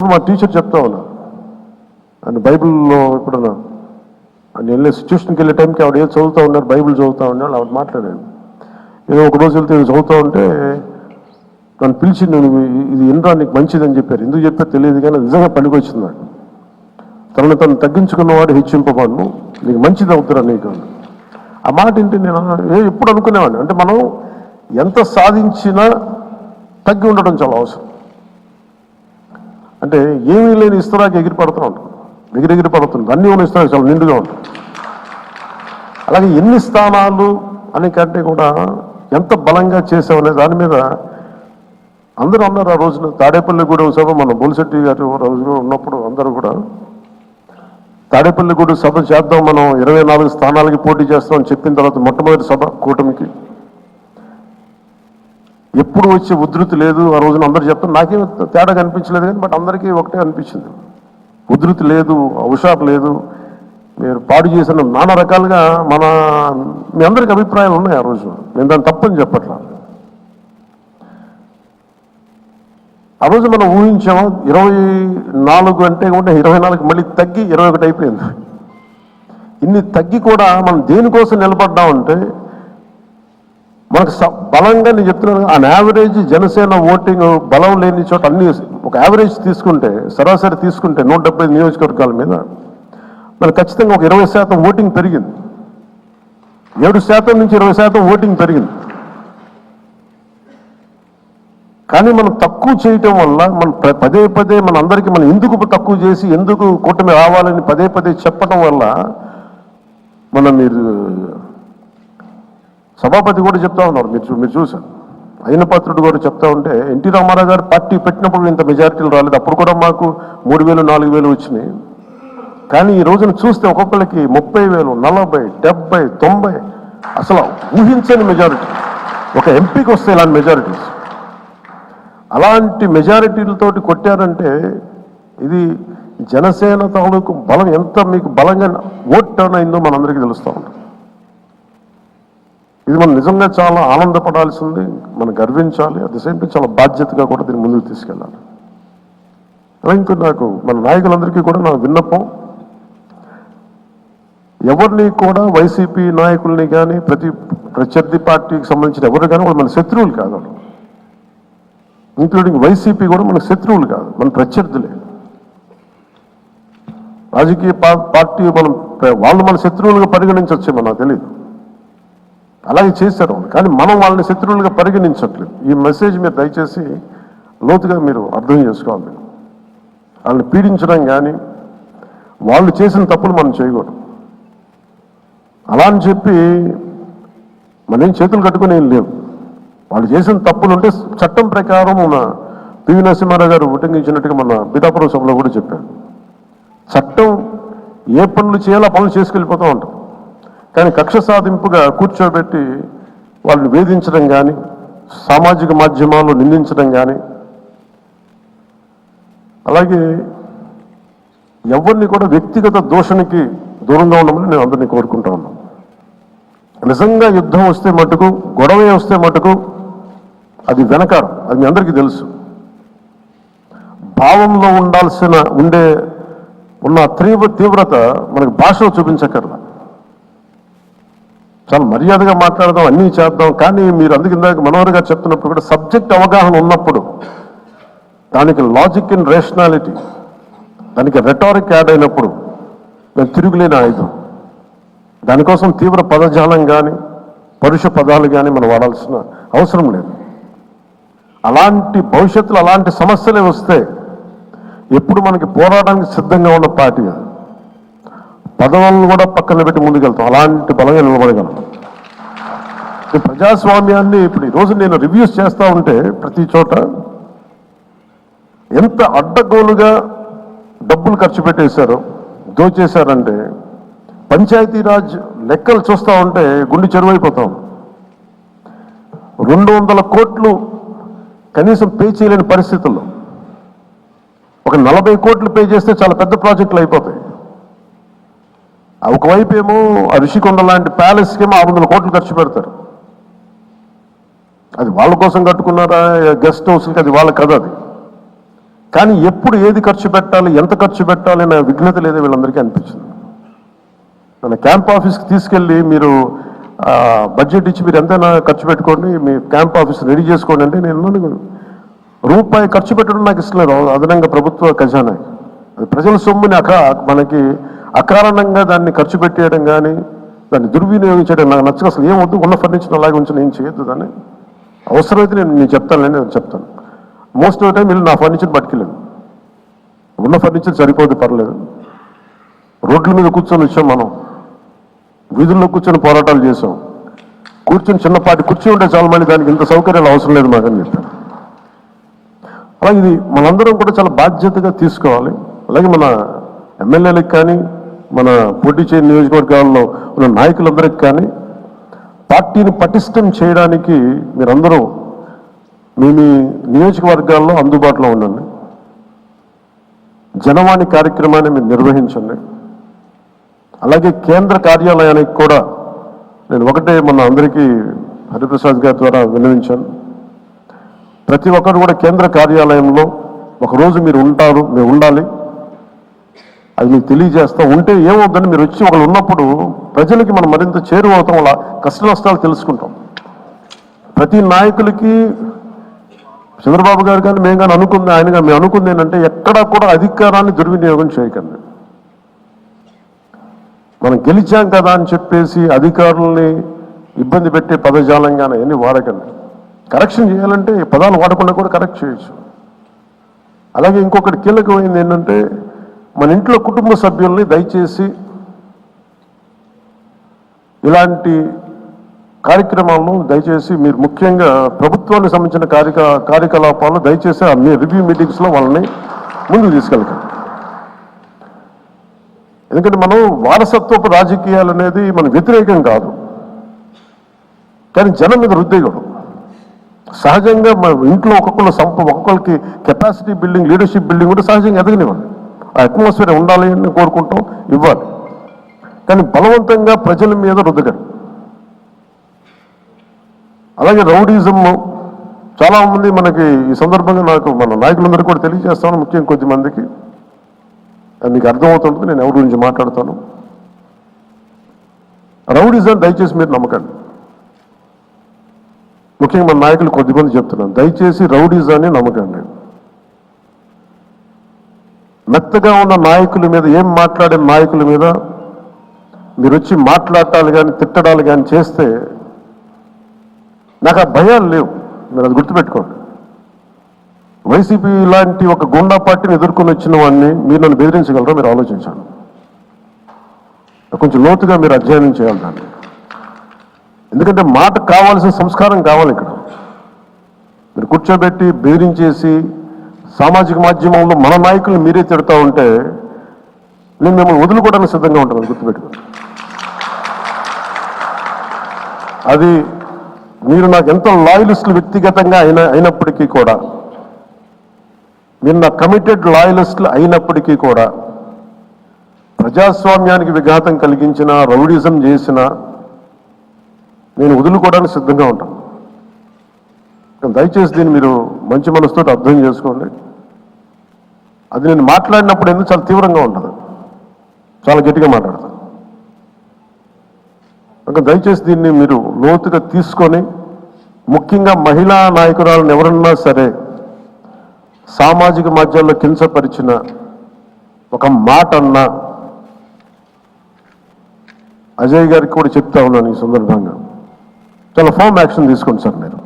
మా టీచర్ చెప్తా ఉన్నా. ఆయన బైబిల్లో ఎప్పుడన్నా ఆయన వెళ్ళే సిచ్యువేషన్కి వెళ్ళే టైంకి ఆవిడ ఏదో చదువుతూ ఉన్నారు బైబిల్ చదువుతూ ఉన్నారు ఆవిడ మాట్లాడాను ఏదో ఒక రోజు వెళ్తే చదువుతూ ఉంటే నన్ను పిలిచి నేను ఇది ఎన్రా నీకు మంచిదని చెప్పారు. ఎందుకు చెప్పారు తెలియదు కానీ నిజంగా పనికొచ్చింది నాకు. తనను తను తగ్గించుకున్నవాడు హెచ్చింపబడును నీకు మంచిది అవుతురా నీకు ఆ మాట ఏంటి నేను ఏ ఎప్పుడు అనుకునేవాడిని. అంటే మనం ఎంత సాధించినా తగ్గి ఉండడం చాలా అవసరం. అంటే ఏమీ లేని ఇస్తరాకి ఎగిరి పడుతూ ఉంటాం. ఎగిరి ఎగిరి పడుతుంది. అన్నీ ఉన్న ఇస్తరాకి చాలా నిండుగా ఉంటుంది అలాగే ఎన్ని స్థానాలు అని కంటే కూడా ఎంత బలంగా చేసామనే దాని మీద అందరూ అన్నారు ఆ రోజున. తాడేపల్లిగూడెం సభ మన బొలిశెట్టి గారి రోజున ఉన్నప్పుడు అందరూ కూడా తాడేపల్లిగూడెం సభ చేద్దాం మనం ఇరవై నాలుగు స్థానాలకి పోటీ చేస్తామని చెప్పిన తర్వాత మొట్టమొదటి సభ కూటమికి. ఎప్పుడు వచ్చే ఉధృతి లేదు ఆ రోజున అందరు చెప్తారు నాకేం తేడా కనిపించలేదు కానీ బట్ అందరికీ ఒకటే అనిపించింది. ఉధృతి లేదు హుషారు లేదు మీరు పాడు చేసిన నానా రకాలుగా మన మీ అందరికి అభిప్రాయాలు ఉన్నాయి ఆ రోజు. నేను దాన్ని తప్పని చెప్పట్లా. ఆ రోజు మనం ఊహించాము ఇరవై నాలుగు అంటే కూడా ఇరవై నాలుగు మళ్ళీ తగ్గి ఇరవై ఒకటి అయిపోయింది. ఇన్ని తగ్గి కూడా మనం దేనికోసం నిలబడ్డామంటే మనకు స- బలంగా నేను చెప్తున్నాను ఆన్ యావరేజ్ జనసేన ఓటింగ్ బలం లేని చోట అన్ని ఒక యావరేజ్ తీసుకుంటే సరాసరి తీసుకుంటే నూట డెబ్బై నియోజకవర్గాల మీద మరి ఖచ్చితంగా ఒక ఇరవై శాతం ఓటింగ్ పెరిగింది. ఏడు శాతం నుంచి ఇరవై శాతం ఓటింగ్ పెరిగింది. కానీ మనం తక్కువ చేయటం వల్ల మనం పదే పదే మన అందరికీ మనం ఎందుకు తక్కువ చేసి ఎందుకు కూటమి రావాలని పదే పదే చెప్పడం వల్ల మనం మీరు సభాపతి కూడా చెప్తా ఉన్నారు. మీరు మీరు చూసారు అయిన పాత్రుడు కూడా చెప్తా ఉంటే ఎన్టీ రామారావు గారు పార్టీ పెట్టినప్పుడు ఇంత మెజారిటీలు రాలేదు. అప్పుడు కూడా మాకు మూడు వేలు నాలుగు వేలు వచ్చినాయి. కానీ ఈ రోజున చూస్తే ఒక్కొక్కరికి ముప్పై వేలు నలభై డెబ్బై తొంభై అసలు ఊహించని మెజారిటీ. ఒక ఎంపీకి వస్తే ఇలాంటి మెజారిటీస్. అలాంటి మెజారిటీలతోటి కొట్టారంటే ఇది జనసేన తాలూకు బలం ఎంత మీకు బలంగా ఓట్ టర్న్ అయిందో మనందరికీ తెలుస్తూ ఉంటుంది. ఇది మనం నిజంగా చాలా ఆనందపడాల్సింది మనం గర్వించాలి. అట్ ది సేమ్ టైం చాలా బాధ్యతగా కూడా దీన్ని ముందుకు తీసుకెళ్ళాలి. అలా ఇంకా నాకు మన నాయకులందరికీ కూడా నా విన్నపం ఎవరిని కూడా వైసీపీ నాయకుల్ని కానీ ప్రతి ప్రత్యర్థి పార్టీకి సంబంధించిన ఎవరు కానీ వాళ్ళు మన శత్రువులు కాదు ఇంక్లూడింగ్ వైసీపీ కూడా మన శత్రువులు కాదు మన ప్రత్యర్థులే. రాజకీయ పార్టీ మనం వాళ్ళు మన శత్రువులుగా పరిగణించవచ్చే మనకు తెలియదు అలాగే చేశారు. కానీ మనం వాళ్ళని శత్రువులుగా పరిగణించట్లేదు. ఈ మెసేజ్ మీరు దయచేసి లోతుగా మీరు అర్థం చేసుకోవాలి. వాళ్ళని పీడించడం కానీ వాళ్ళు చేసిన తప్పులు మనం చేయకూడదు. అలా అని చెప్పి మనం చేతులు కట్టుకుని ఏం లేవు. వాళ్ళు చేసిన తప్పులు ఉంటే చట్టం ప్రకారం మన పివి నరసింహారావు గారు ఉటంకించినట్టుగా మన పిఠాపురం సభలో కూడా చెప్పారు. చట్టం ఏ పనులు చేయాలో పనులు చేసుకెళ్ళిపోతూ ఉంటాం కానీ కక్ష సాధింపుగా కూర్చోబెట్టి వాళ్ళని వేధించడం కానీ సామాజిక మాధ్యమాల్లో నిందించడం కానీ అలాగే ఎవరిని కూడా వ్యక్తిగత దోషణకి దూరంగా ఉండమని నేను అందరినీ కోరుకుంటా ఉన్నాను. నిజంగా యుద్ధం వస్తే మటుకు గొడవ వస్తే మటుకు అది వెనకారం అది మీ అందరికీ తెలుసు. భావంలో ఉండాల్సిన ఉండే ఉన్న తీవ్ర తీవ్రత మనకు భాషలో చూపించక్కర్లా. చాలా మర్యాదగా మాట్లాడదాం అన్నీ చేద్దాం. కానీ మీరు అందుకు ఇందాక మనోహర్ గారు చెప్తున్నప్పుడు కూడా సబ్జెక్ట్ అవగాహన ఉన్నప్పుడు దానికి లాజిక్ అండ్ రేషనాలిటీ దానికి రెటారిక్ యాడ్ అయినప్పుడు దాని తిరుగులేని ఆయుధం. దానికోసం తీవ్ర పదజాలం కానీ పరుష పదాలు కానీ మనం వాడాల్సిన అవసరం లేదు. అలాంటి భవిష్యత్తులో అలాంటి సమస్యలే వస్తే ఎప్పుడు మనకి పోరాటానికి సిద్ధంగా ఉన్న పార్టీ అది. పదవులను కూడా పక్కన పెట్టి ముందుకెళ్తాం. అలాంటి బలంగా నిలబడగలం. ప్రజాస్వామ్యాన్ని ఇప్పుడు ఈరోజు రోజు నేను రివ్యూస్ చేస్తా ఉంటే ప్రతి చోట ఎంత అడ్డగోలుగా డబ్బులు ఖర్చు పెట్టేశారో దోచేశారంటే పంచాయతీరాజ్ లెక్కలు చూస్తూ ఉంటే గుండె చెరువైపోతాం రెండు వందల కోట్లు కనీసం పే చేయలేని పరిస్థితుల్లో. ఒక నలభై కోట్లు పే చేస్తే చాలా పెద్ద ప్రాజెక్టులు అయిపోతాయి. ఒకవైపు ఏమో ఋషికొండ లాంటి ప్యాలెస్కి ఏమో ఆరు వందల కోట్లు ఖర్చు పెడతారు. అది వాళ్ళ కోసం కట్టుకున్నారా? గెస్ట్ హౌస్కి అది వాళ్ళ కథ అది. కానీ ఎప్పుడు ఏది ఖర్చు పెట్టాలి ఎంత ఖర్చు పెట్టాలి అనే విఘ్నత లేదో వీళ్ళందరికీ అనిపించింది. మన క్యాంప్ ఆఫీస్కి తీసుకెళ్ళి మీరు బడ్జెట్ ఇచ్చి మీరు ఎంతైనా ఖర్చు పెట్టుకోండి మీ క్యాంప్ ఆఫీస్ రెడీ చేసుకోండి అంటే నేను రూపాయి ఖర్చు పెట్టడం నాకు ఇష్టం లేదు. అదనంగా ప్రభుత్వ ఖజానా అది ప్రజల సొమ్ముని అక్కడ మనకి అకారణంగా దాన్ని ఖర్చు పెట్టేయడం కానీ దాన్ని దుర్వినియోగించడం నాకు నచ్చక అసలు ఏం వద్దు ఉన్న ఫర్నిచర్ అలాగే ఉంచి నేను చేయొద్దు దాన్ని. అవసరమైతే నేను నేను చెప్తాను నేను చెప్తాను. మోస్ట్ ఆఫ్ టైం వీళ్ళు నా ఫర్నిచర్ పట్టుకెళ్ళాను ఉన్న ఫర్నిచర్ సరిపోదు పర్లేదు. రోడ్ల మీద కూర్చొని వచ్చాం మనం. వీధుల్లో కూర్చొని పోరాటాలు చేసాం కూర్చొని చిన్నపాటి కుర్చీ ఉంటే చాలు మళ్ళీ దానికి ఇంత సౌకర్యాలు అవసరం లేదు మాకని చెప్పాను అలాగే ఇది మనందరం కూడా చాలా బాధ్యతగా తీసుకోవాలి. అలాగే మన ఎమ్మెల్యేలకు కానీ మన పోటీ నియోజకవర్గాల్లో ఉన్న నాయకులందరికీ కానీ పార్టీని పటిష్టం చేయడానికి మీరందరూ మీ మీ నియోజకవర్గాల్లో అందుబాటులో ఉండండి. జనవాణి కార్యక్రమాన్ని మీరు నిర్వహించండి. అలాగే కేంద్ర కార్యాలయానికి కూడా నేను ఒకటే మన అందరికీ హరిప్రసాద్ గారి ద్వారా విన్నవించాను. ప్రతి ఒక్కరు కూడా కేంద్ర కార్యాలయంలో ఒకరోజు మీరు ఉంటారు మీరు ఉండాలి. అది మీకు తెలియజేస్తాం ఉంటే ఏమవుద్దని మీరు వచ్చి ఒకళ్ళు ఉన్నప్పుడు ప్రజలకి మనం మరింత చేరువవుతాం అలా కష్ట నష్టాలు తెలుసుకుంటాం. ప్రతి నాయకులకి చంద్రబాబు గారు కానీ మేము కానీ అనుకుంది ఆయనగా మేము అనుకుంది ఏంటంటే ఎక్కడా కూడా అధికారాన్ని దుర్వినియోగం చేయకండి. మనం గెలిచాం కదా అని చెప్పేసి అధికారుల్ని ఇబ్బంది పెట్టే పదజాలంగానే ఎన్ని వాడకండి. కరెక్షన్ చేయాలంటే ఈ పదాలు వాడకుండా కూడా కరెక్ట్ చేయొచ్చు. అలాగే ఇంకొకటి కీలకమైంది ఏంటంటే మన ఇంట్లో కుటుంబ సభ్యుల్ని దయచేసి ఇలాంటి కార్యక్రమాలను దయచేసి మీరు ముఖ్యంగా ప్రభుత్వానికి సంబంధించిన కార్యక కార్యకలాపాలు దయచేసి మీ రివ్యూ మీటింగ్స్లో వాళ్ళని ముందుకు తీసుకెళ్తాం. ఎందుకంటే మనం వారసత్వపు రాజకీయాలు అనేది మన వ్యతిరేకం కాదు. కానీ జనం మీద రుద్దేయకూడదు. సహజంగా మన ఇంట్లో ఒక్కొక్కరు సంప ఒక్కొక్కరికి కెపాసిటీ బిల్డింగ్ లీడర్షిప్ బిల్డింగ్ కూడా సహజంగా ఎదగనివ్వండి. ఆ అట్మాస్ఫియర్ ఉండాలి అని కోరుకుంటాం ఇవ్వాలి. కానీ బలవంతంగా ప్రజల మీద రుద్దకండి అలాగే రౌడీజం చాలామంది మనకి ఈ సందర్భంగా నాకు మన నాయకులందరూ కూడా తెలియజేస్తాను ముఖ్యంగా కొద్ది మందికి. అది మీకు అర్థమవుతుంటుంది నేను ఎవరి గురించి మాట్లాడతాను. రౌడీజం దయచేసి మీరు నమ్మకండి. ముఖ్యంగా మన నాయకులు కొద్దిమంది చెప్తున్నాను దయచేసి రౌడీజాన్ని నమ్మకండి. మెత్తగా ఉన్న నాయకుల మీద ఏం మాట్లాడే నాయకుల మీద మీరు వచ్చి మాట్లాడాలి కానీ తిట్టడాలు కానీ చేస్తే నాకు ఆ భయాలు లేవు. మీరు అది గుర్తుపెట్టుకోండి. వైసీపీ లాంటి ఒక గుండా పార్టీని ఎదుర్కొని వచ్చిన వాడిని మీరు నన్ను బెదిరించగలరా? మీరు ఆలోచించండి. కొంచెం లోతుగా మీరు అధ్యయనం చేయాలి దాన్ని. ఎందుకంటే మాట కావాల్సిన సంస్కారం కావాలి ఇక్కడ. మీరు కూర్చోబెట్టి బెదిరించేసి సామాజిక మాధ్యమంలో మన నాయకులను మీరే తిడతా ఉంటే నేను మిమ్మల్ని వదులుకోవడానికి సిద్ధంగా ఉంటాను గుర్తుపెట్టుకోండి. అది మీరు నాకు ఎంతో లాయలిస్టులు వ్యక్తిగతంగా అయిన అయినప్పటికీ కూడా మీరు నా కమిటెడ్ లాయలిస్టులు అయినప్పటికీ కూడా ప్రజాస్వామ్యానికి విఘాతం కలిగించిన రౌడిజం చేసిన నేను వదులుకోవడానికి సిద్ధంగా ఉంటాను. దయచేసి దీన్ని మీరు మంచి మనసుతో అర్థం చేసుకోండి. అది నేను మాట్లాడినప్పుడు ఎందుకు చాలా తీవ్రంగా ఉంటుంది? చాలా గట్టిగా మాట్లాడతాను కనుక దయచేసి దీన్ని మీరు లోతుగా తీసుకొని ముఖ్యంగా మహిళా నాయకురాలను ఎవరన్నా సరే సామాజిక మాధ్యాల్లో కించపరిచిన ఒక మాట అన్నా అజయ్ గారికి కూడా చెప్తా ఉన్నాను ఈ సందర్భంగా. చాలా ఫామ్ యాక్షన్ తీసుకోండి సార్ మీరు.